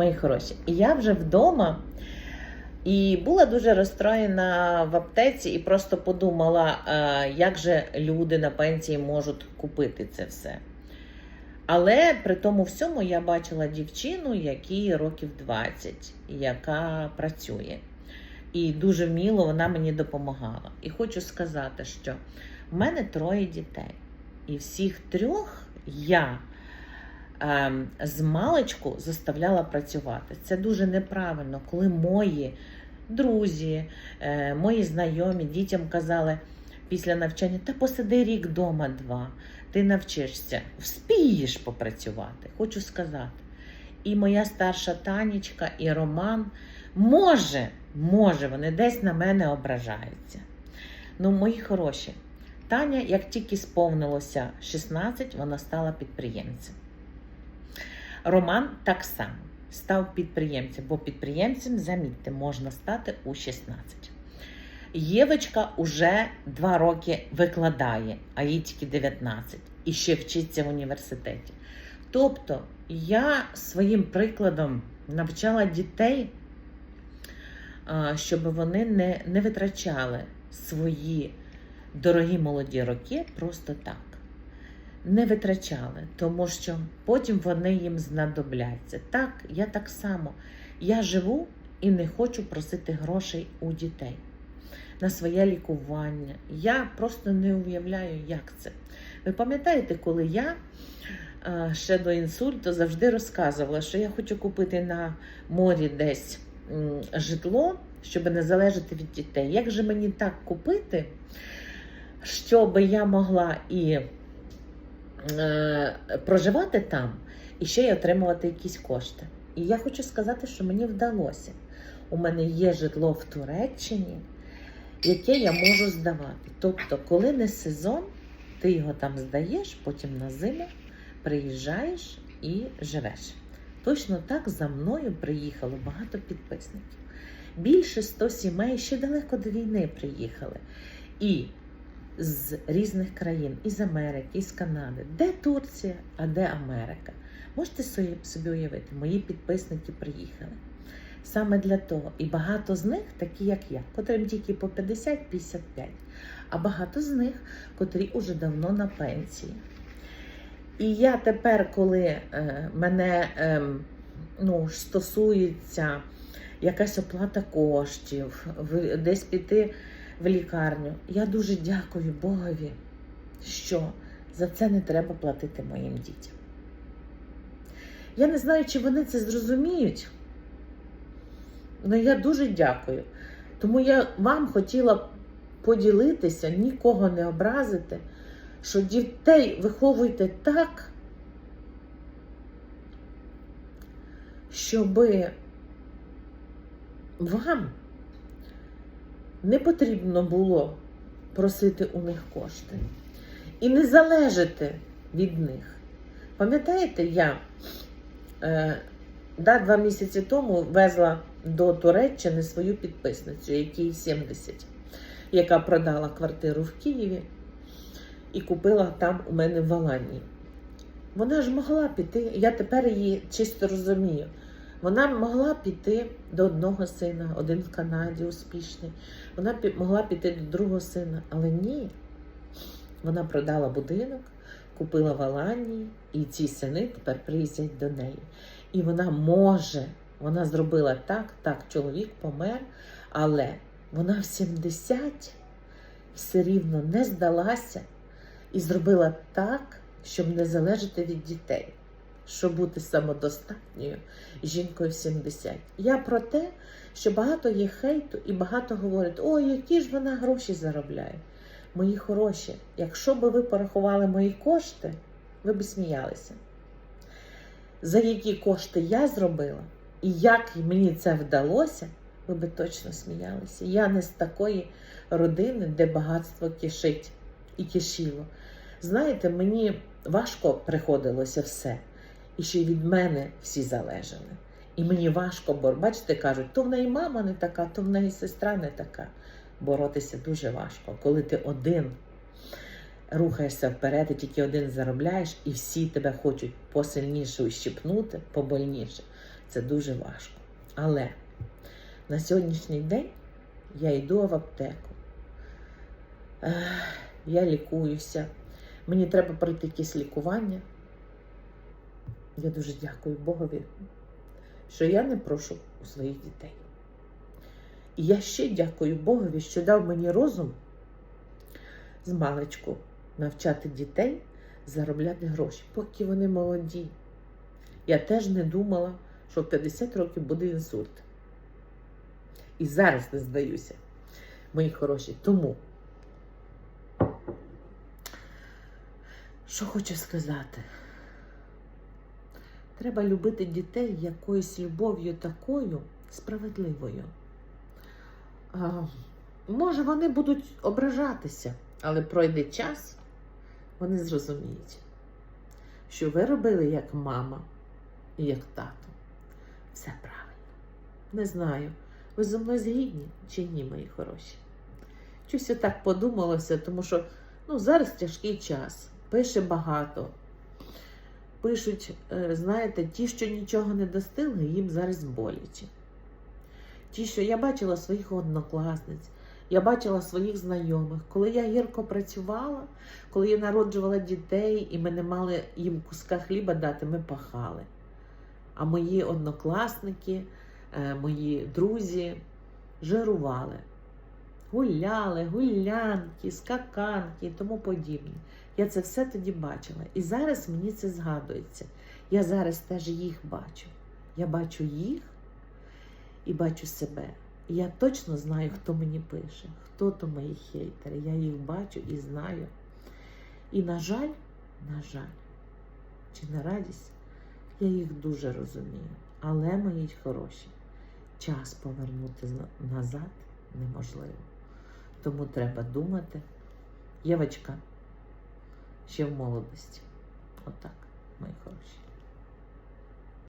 мої хороші. І я вже вдома і була дуже розстроєна в аптеці і просто подумала, е, як же люди на пенсії можуть купити це все. Але при тому всьому я бачила дівчину, якій років 20, яка працює. І дуже вміло вона мені допомагала. І хочу сказати, що в мене троє дітей. І всіх трьох я з маличку заставляла працювати. Це дуже неправильно, коли мої друзі, е, мої знайомі дітям казали після навчання: та посиди рік вдома два, ти навчишся, вспієш попрацювати. Хочу сказати. І моя старша Танечка, і Роман, може, може, вони десь на мене ображаються. Ну, мої хороші, Таня, як тільки сповнилося 16, вона стала підприємцем. Роман так само став підприємцем, бо підприємцем, замітьте, можна стати у 16. Євочка уже 2 роки викладає, а їй тільки 19 і ще вчиться в університеті. Тобто я своїм прикладом навчала дітей, щоб вони не, не витрачали свої дорогі молоді роки просто так. Не витрачали, тому що потім вони їм знадобляться. Так, я так само. Я живу і не хочу просити грошей у дітей на своє лікування. Я просто не уявляю, як це. Ви пам'ятаєте, коли я е, ще до інсульту завжди розказувала, що я хочу купити на морі десь житло, щоб не залежати від дітей. Як же мені так купити, щоб я могла і проживати там, і ще й отримувати якісь кошти? І я хочу сказати, що мені вдалося. У мене є житло в Туреччині, яке я можу здавати. Тобто, коли не сезон, ти його там здаєш, потім на зиму приїжджаєш і живеш. Точно так за мною приїхало багато підписників. Більше 100 сімей ще далеко до війни приїхали. І з різних країн, із Америки, із Канади. Де Турція, а де Америка? Можете собі уявити, мої підписники приїхали. Саме для того. І багато з них, такі як я, котрим тільки по 50-55, а багато з них, котрі уже давно на пенсії. І я тепер, коли е, мене е, ну, стосується якась оплата коштів, десь піти в лікарню, я дуже дякую Богові, що за це не треба платити моїм дітям. Я не знаю, чи вони це зрозуміють. Ну, я дуже дякую. Тому я вам хотіла поділитися, нікого не образити, що дітей виховуйте так, щоб вам не потрібно було просити у них кошти і не залежати від них. Пам'ятаєте, я е, да, два місяці тому везла до Туреччини свою підписницю, якій 70, яка продала квартиру в Києві і купила там у мене в Аланії. Вона ж могла піти, я тепер її чисто розумію. Вона могла піти до одного сина, один в Канаді успішний. Вона могла піти до другого сина, але ні. Вона продала будинок, купила в Аланії, і ці сини тепер приїздять до неї. І вона може, вона зробила так, так, чоловік помер, але вона в 70 все рівно не здалася і зробила так, щоб не залежати від дітей, щоб бути самодостатньою жінкою в 70. Я про те, що багато є хейту і багато говорять, ой, які ж вона гроші заробляє. Мої хороші, якщо би ви порахували мої кошти, ви б сміялися. За які кошти я зробила, і як мені це вдалося, ви би точно сміялися. Я не з такої родини, де багатство кишить і кишіло. Знаєте, мені важко приходилося все. І ще й від мене всі залежали. І мені важко, бо бачите, кажуть, то в неї мама не така, то в неї сестра не така. Боротися дуже важко, коли ти один рухаєшся вперед, і тільки один заробляєш, і всі тебе хочуть посильніше ущипнути, побольніше. Це дуже важко. Але на сьогоднішній день я йду в аптеку. Я лікуюся. Мені треба пройти якесь лікування. Я дуже дякую Богові, що я не прошу у своїх дітей. І я ще дякую Богові, що дав мені розум з маличку навчати дітей заробляти гроші, поки вони молоді. Я теж не думала, що в 50 років буде інсульт. І зараз не здаюся, мої хороші. Тому, що хочу сказати, треба любити дітей якоюсь любов'ю такою справедливою. А, може, вони будуть ображатися, але пройде час, вони зрозуміють, що ви робили як мама і як тато. Все правильно. Не знаю, ви зі мною згідні чи ні, мої хороші. Щось я так подумалося, тому що ну, зараз тяжкий час. Пише багато. Пишуть, е, знаєте, ті, що нічого не достигли, їм зараз боляче. Ті, що я бачила своїх однокласниць, я бачила своїх знайомих. Коли я гірко працювала, коли я народжувала дітей і ми не мали їм куска хліба дати, ми пахали. А мої однокласники, е, мої друзі жирували. Гуляли, гулянки, скаканки і тому подібне. Я це все тоді бачила. І зараз мені це згадується. Я зараз теж їх бачу. Я бачу їх і бачу себе. І я точно знаю, хто мені пише, хто то мої хейтери. Я їх бачу і знаю. І, на жаль, на жаль, чи на радість, я їх дуже розумію. Але, мої хороші, час повернути назад неможливо. Тому треба думати. Євочка, ще в молодості. Отак, мої хороші.